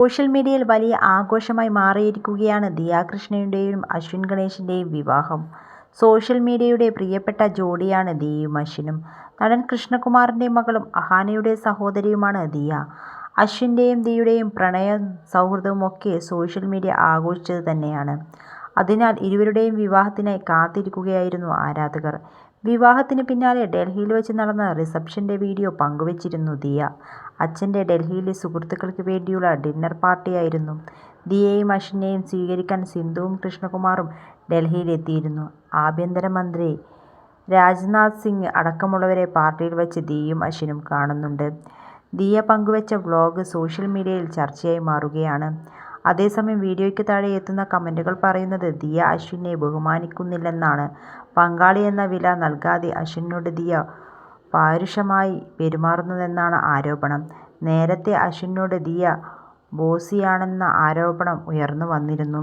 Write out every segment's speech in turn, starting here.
Social മീഡിയയിൽ വലിയ ആഘോഷമായി മാറിയിരിക്കുകയാണ് ദിയ കൃഷ്ണയുടെയും അശ്വിൻ ഗണേശിന്റെയും വിവാഹം. സോഷ്യൽ മീഡിയയുടെ പ്രിയപ്പെട്ട ജോഡിയാണ് ദിയയും അശ്വിനും. നടൻ കൃഷ്ണകുമാറിന്റെ മകളും അഹാനയുടെ സഹോദരിയുമാണ് ദിയ. അശ്വിന്റെയും ദിയുടെയും പ്രണയ സൗഹൃദവും ഒക്കെ സോഷ്യൽ മീഡിയ ആഘോഷിച്ചത് തന്നെയാണ്. അതിനാൽ ഇരുവരുടെയും വിവാഹത്തിനായി കാത്തിരിക്കുകയായിരുന്നു ആരാധകർ. വിവാഹത്തിന് പിന്നാലെ ഡൽഹിയിൽ വെച്ച് നടന്ന റിസപ്ഷന്റെ വീഡിയോ പങ്കുവച്ചിരുന്നു ദിയ. അച്ഛന്റെ ഡൽഹിയിലെ സുഹൃത്തുക്കൾക്ക് വേണ്ടിയുള്ള ഡിന്നർ പാർട്ടിയായിരുന്നു. ദിയയും അശ്വിനെയും സ്വീകരിക്കാൻ സിന്ധുവും കൃഷ്ണകുമാറും ഡൽഹിയിലെത്തിയിരുന്നു. ആഭ്യന്തരമന്ത്രി രാജ്നാഥ് സിംഗ് അടക്കമുള്ളവരെ പാർട്ടിയിൽ വെച്ച് ദിയയും അശ്വിനും കാണുന്നുണ്ട്. ദിയ പങ്കുവച്ച വ്ലോഗ് സോഷ്യൽ മീഡിയയിൽ ചർച്ചയായി മാറുകയാണ്. അതേസമയം വീഡിയോയ്ക്ക് താഴെ എത്തുന്ന കമന്റുകൾ പറയുന്നത് ദിയ അശ്വിനെ ബഹുമാനിക്കുന്നില്ലെന്നാണ്. പങ്കാളി എന്ന വില നൽകാതെ അശ്വിനോട് ദിയ പാരുഷമായി പെരുമാറുന്നതെന്നാണ് ആരോപണം. നേരത്തെ അശ്വിനോട് ദിയ ബോസിയാണെന്ന ആരോപണം ഉയർന്നു വന്നിരുന്നു.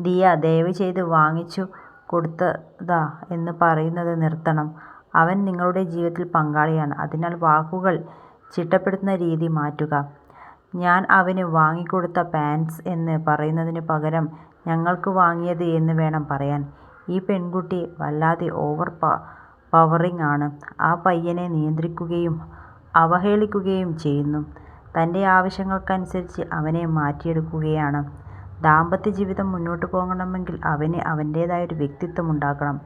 ദിയ ദയവ് ചെയ്ത് വാങ്ങിച്ചു കൊടുത്തതാ എന്ന് പറയുന്നത് നിർത്തണം. അവൻ നിങ്ങളുടെ ജീവിതത്തിൽ പങ്കാളിയാണ്. അതിനാൽ വാക്കുകൾ ചിട്ടപ്പെടുത്തുന്ന രീതി മാറ്റുക. ഞാൻ അവന് വാങ്ങിക്കൊടുത്ത പാൻസ് എന്ന് പറയുന്നതിനു പകരം ഞങ്ങൾക്ക് വാങ്ങിയത് എന്ന് വേണം പറയാൻ. ഈ പെൺകുട്ടി വല്ലാതെ ഓവർ പവറിങ് ആണ്. ആ പയ്യനെ നിയന്ത്രിക്കുകയും അവഹേളിക്കുകയും ചെയ്യുന്നു. തന്റെ ആവശ്യങ്ങൾക്കനുസരിച്ച് അവനെ മാറ്റിയെടുക്കുകയാണ്. ദാമ്പത്യ ജീവിതം മുന്നോട്ട് പോകണമെങ്കിൽ അവന് അവന്റേതായ ഒരു വ്യക്തിത്വമുണ്ടാകണം.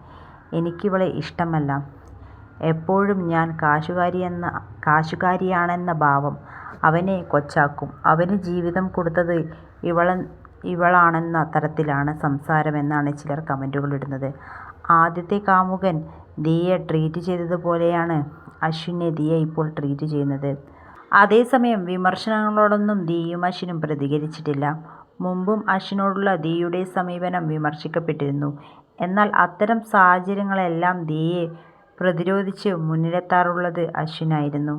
എനിക്കിവളെ ഇഷ്ടമല്ല. എപ്പോഴും ഞാൻ കാശുകാരിയാണെന്ന ഭാവം അവനെ കൊച്ചാക്കും. അവന് ജീവിതം കൊടുത്തത് ഇവള ഇവളാണെന്ന തരത്തിലാണ് സംസാരം എന്നാണ് ചിലർ കമന്റുകളിടുന്നത്. ആദ്യത്തെ കാമുകൻ ദിയയെ ട്രീറ്റ് ചെയ്തതുപോലെയാണ് അശ്വിനെ ദിയ ഇപ്പോൾ ട്രീറ്റ് ചെയ്യുന്നത്. അതേസമയം വിമർശനങ്ങളോടൊന്നും ദിയയും അശ്വിനും പ്രതികരിച്ചിട്ടില്ല. മുമ്പും അശ്വിനോടുള്ള ദിയയുടെ സമീപനം വിമർശിക്കപ്പെട്ടിരുന്നു. എന്നാൽ അത്തരം സാഹചര്യങ്ങളെല്ലാം ദിയയെ പ്രതിരോധിച്ച് മുന്നിലെത്താറുള്ളത് അശ്വിനായിരുന്നു.